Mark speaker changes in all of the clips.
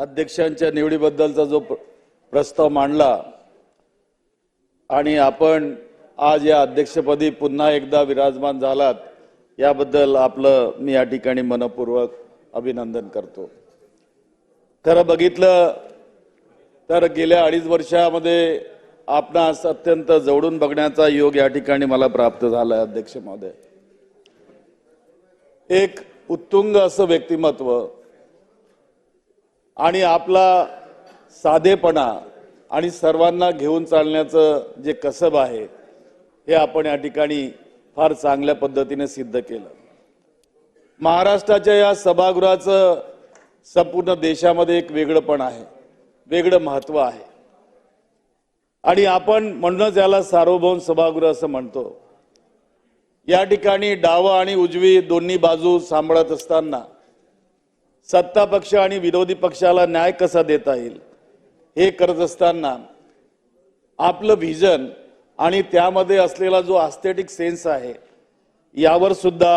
Speaker 1: अध्यक्षांच्या निवडीबद्दलचा जो प्रस्ताव मांडला आणि आपण आज या अध्यक्षपदी पुन्हा एकदा विराजमान झालात याबद्दल आपलं मी या ठिकाणी मनपूर्वक अभिनंदन करतो. खरं बघितलं तर गेल्या अडीच वर्षामध्ये आपणास अत्यंत जवळून बघण्याचा योग या ठिकाणी मला प्राप्त झाला आहे अध्यक्ष महोदय. एक उत्तुंग असं व्यक्तिमत्व आणि आपला साधेपणा आणि सर्वांना घेऊन चालण्याचं जे कसब आहे हे आपण या ठिकाणी फार चांगल्या पद्धतीने सिद्ध केलं. महाराष्ट्राच्या या सभागृहाचं संपूर्ण देशामध्ये एक वेगळंपण आहे वेगळं महत्त्व आहे. आणि आपण म्हणूनच याला सार्वभौम सभागृह असं म्हणतो. या ठिकाणी डावं आणि उजवी दोन्ही बाजू सांभाळत असताना सत्ता पक्ष आणि विरोधी पक्षाला न्याय कसा देता येईल? हे करत असताना आपलं व्हिजन आणि त्यामध्ये असलेला जो आस्थेटिक सेन्स आहे यावर सुद्धा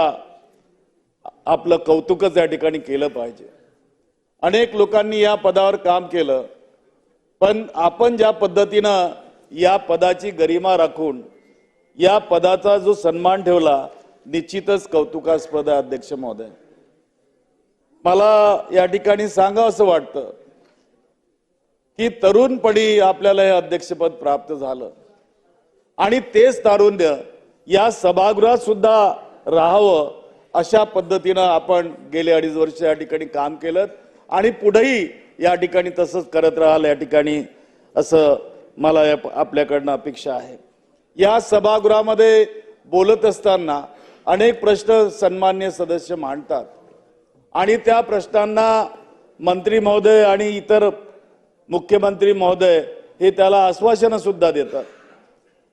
Speaker 1: आपलं कौतुकच या ठिकाणी केलं पाहिजे. अनेक लोकांनी या पदावर काम केलं पण आपण ज्या पद्धतीनं या पदाची गरिमा राखून या पदाचा जो सन्मान ठेवला निश्चितच कौतुकास्पद आहे अध्यक्ष महोदय. मला या ठिकाणी सांगावं असं वाटतं की तरुणपणी आपल्याला हे अध्यक्षपद प्राप्त झालं. आणि तेच तारुण्य या सभागृहात सुद्धा राहावं अशा पद्धतीनं आपण गेले अडीच वर्ष या ठिकाणी काम केलं. आणि पुढेही या ठिकाणी तसंच करत राहाल या ठिकाणी असं मला या- आपल्याकडनं अपेक्षा आहे. या सभागृहामध्ये बोलत असताना अनेक प्रश्न सन्मान्य सदस्य मांडतात. आणि त्या प्रश्नांना मंत्री महोदय आणि इतर मुख्यमंत्री महोदय हे त्याला आश्वासनं सुद्धा देतात.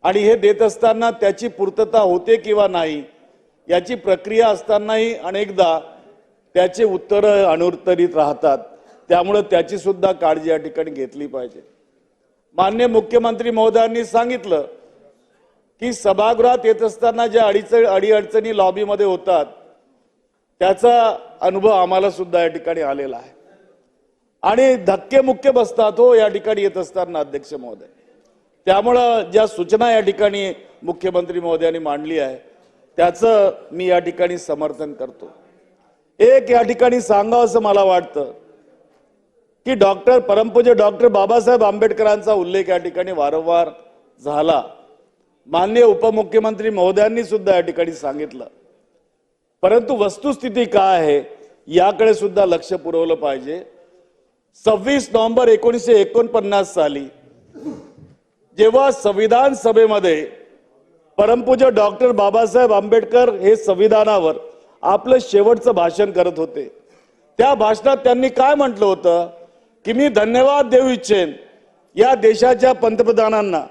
Speaker 1: आणि हे देत असताना त्याची पूर्तता होते किंवा नाही याची प्रक्रिया असतानाही अनेकदा त्याचे उत्तरं अनुत्तरित राहतात. त्यामुळं त्याची सुद्धा काळजी या ठिकाणी घेतली पाहिजे. मान्य मुख्यमंत्री महोदयांनी सांगितलं की सभागृहात येत असताना ज्या अडीच अडीअडचणी लॉबीमध्ये होतात त्याचा अनुभव आम्हाला सुद्धा या ठिकाणी आलेला आहे. आणि धक्के मुक्के बसतात हो या ठिकाणी येत असताना अध्यक्ष महोदय. त्यामुळं ज्या सूचना या ठिकाणी मुख्यमंत्री महोदयांनी मांडली आहे त्याचं मी या ठिकाणी समर्थन करतो. एक या ठिकाणी सांगावं असं मला वाटतं की डॉक्टर परमपूज्य डॉक्टर बाबासाहेब आंबेडकरांचा उल्लेख या ठिकाणी वारंवार झाला. मान्य उपमुख्यमंत्री महोदयांनी सुद्धा या ठिकाणी सांगितलं. परंतु वस्तुस्थिती काय आहे याकडे सुद्धा लक्ष पुरवलं पाहिजे. सव्वीस नोव्हेंबर एकोणीसशे एकोणपन्नास साली जेव्हा संविधान सभेमध्ये परमपूज्य डॉक्टर बाबासाहेब आंबेडकर हे संविधानावर आपलं शेवटचं भाषण करत होते. त्या भाषणात त्यांनी काय म्हटलं होतं की मी धन्यवाद देऊ इच्छेन या देशाच्या पंतप्रधानांना.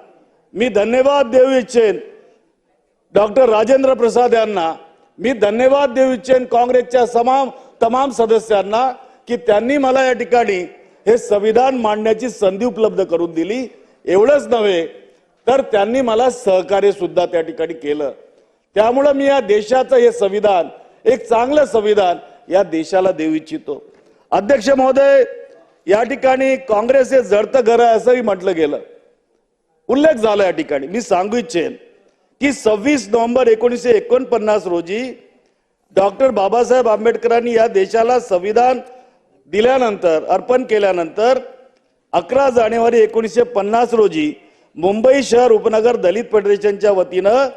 Speaker 1: मी धन्यवाद देऊ इच्छेन डॉक्टर राजेंद्र प्रसाद यांना. मी धन्यवाद देऊ इच्छेन काँग्रेसच्या तमाम तमाम सदस्यांना की त्यांनी मला या ठिकाणी हे संविधान मांडण्याची संधी उपलब्ध करून दिली. एवढंच नव्हे तर त्यांनी मला सहकार्य सुद्धा त्या ठिकाणी केलं. त्यामुळं मी या देशाचं हे संविधान एक चांगलं संविधान या देशाला देऊ इच्छितो. अध्यक्ष महोदय या ठिकाणी काँग्रेस हे जडतं घर आहे असंही म्हटलं गेलं. उल्लेख झाला या ठिकाणी. मी सांगू इच्छेन की सव्वीस नोव्हेंबर एकोणीसशे एकोणपन्नास रोजी डॉक्टर बाबासाहेब आंबेडकरांनी या देशाला संविधान दिल्यानंतर अर्पण केल्यानंतर अकरा जानेवारी एकोणीसशे पन्नास रोजी मुंबई शहर उपनगर दलित फेडरेशनच्या वतीनं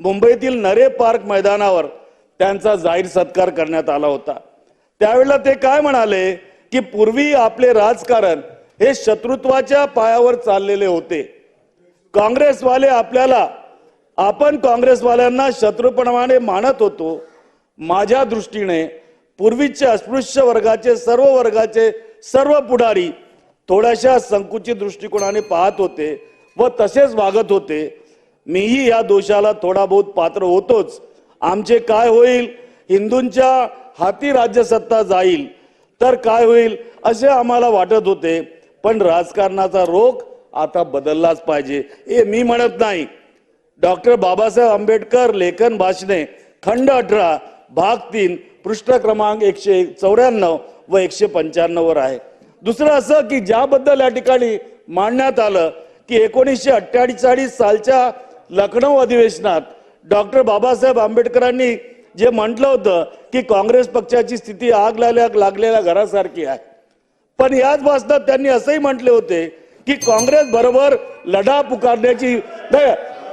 Speaker 1: मुंबईतील नरे पार्क मैदानावर त्यांचा जाहीर सत्कार करण्यात आला होता. त्यावेळेला ते काय म्हणाले की पूर्वी आपले राजकारण हे शत्रुत्वाच्या पायावर चाललेले होते. काँग्रेसवाले आपल्याला आपण काँग्रेसवाल्यांना शत्रुपणाने मानत होतो. माझ्या दृष्टीने पूर्वीचे अस्पृश्य वर्गाचे सर्व वर्गाचे सर्व पुढारी थोड्याशा संकुचित दृष्टिकोनाने पाहत होते व तसेच वागत होते. मीही या दोषाला थोडा बहुत पात्र होतोच. आमचे काय होईल? हिंदूंच्या हाती राज्यसत्ता जाईल. तर काय होईल? असे आम्हाला वाटत होते. पण राजकारणाचा रोख आता बदललाच पाहिजे. हे मी म्हणत नाही. डॉक्टर बाबासाहेब आंबेडकर लेखन भाषणे खंड अठरा भाग तीन पृष्ठ क्रमांक एकशे चौऱ्याण्णव व एकशे पंच्याण्णव वर आहे. दुसरं असं की ज्याबद्दल या ठिकाणी मांडण्यात आलं की एकोणीसशे अठ्ठेचाळीस सालच्या लखनौ अधिवेशनात डॉक्टर बाबासाहेब आंबेडकरांनी जे म्हटलं होतं की काँग्रेस पक्षाची स्थिती आग लागल्या लागलेल्या घरासारखी आहे. पण याच भाषणात त्यांनी असंही म्हटले होते की काँग्रेस बरोबर लढा पुकारण्याची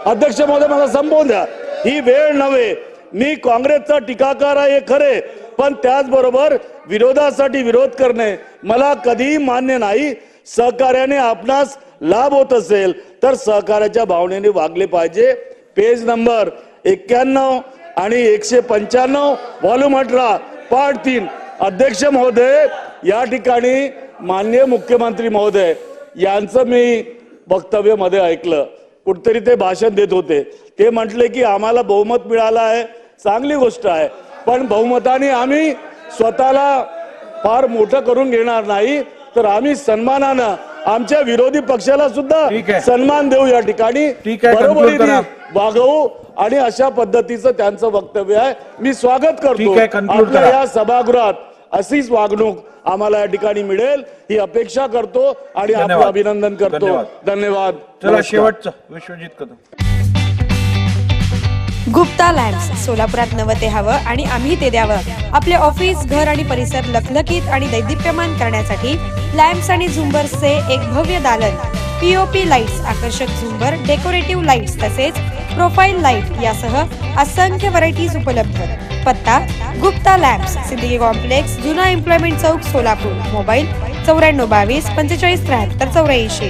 Speaker 1: अध्यक्ष महोदय मला संबोधून द्या. ही वेळ नव्हे. मी काँग्रेसचा टीकाकार आहे हे खरे पण त्याचबरोबर विरोधासाठी विरोध करणे मला कधीही मान्य नाही. सहकार्याने आपणास लाभ होत असेल तर सहकार्याच्या भावनेने वागले पाहिजे. पेज नंबर एक्क्याण्णव आणि एकशे पंच्याण्णव व्हॉल्यूम अठरा पार्ट तीन. अध्यक्ष महोदय या ठिकाणी माननीय मुख्यमंत्री महोदय यांचं मी वक्तव्यमध्ये ऐकलं. कुठतरी ते भाषण देत होते ते म्हटले की आम्हाला बहुमत मिळालं आहे चांगली गोष्ट आहे पण बहुमताने आम्ही स्वतःला फार मोठं करून घेणार नाही तर आम्ही सन्मानानं आमच्या विरोधी पक्षाला सुद्धा. सन्मान देऊ या ठिकाणी. वागवू आणि अशा पद्धतीचं त्यांचं वक्तव्य आहे मी स्वागत करतो आपल्या. या सभागृहात अशीच वागणूक आम्हाला या ठिकाणी मिळेल. ही अपेक्षा करतो आणि आपलं. अभिनंदन करतो.
Speaker 2: धन्यवाद.
Speaker 1: धन्यवाद.
Speaker 2: चला. शेवटचं विश्वजित कदम.
Speaker 3: गुप्ता लॅम्प्स सोलापुरात नवं ते हवं आणि आम्ही ते द्यावं. आपले ऑफिस घर आणि परिसर लखलखीत आणि दैदिप्यमान करण्यासाठी लॅम्प्स आणि झुंबर्सचे एक भव्य दालन. पीओपी लाईट्स आकर्षक झुंबर डेकोरेटिव्ह लाईट्स तसेच प्रोफाईल लाइट यासह असंख्य व्हरायटीज उपलब्ध. पत्ता गुप्ता लॅब्स सिद्दीकी कॉम्प्लेक्स जुना एम्प्लॉयमेंट चौक सोलापूर मोबाईल चौऱ्याण्णव बावीस पंचेचाळीस त्र्याहत्तर चौऱ्याऐंशी.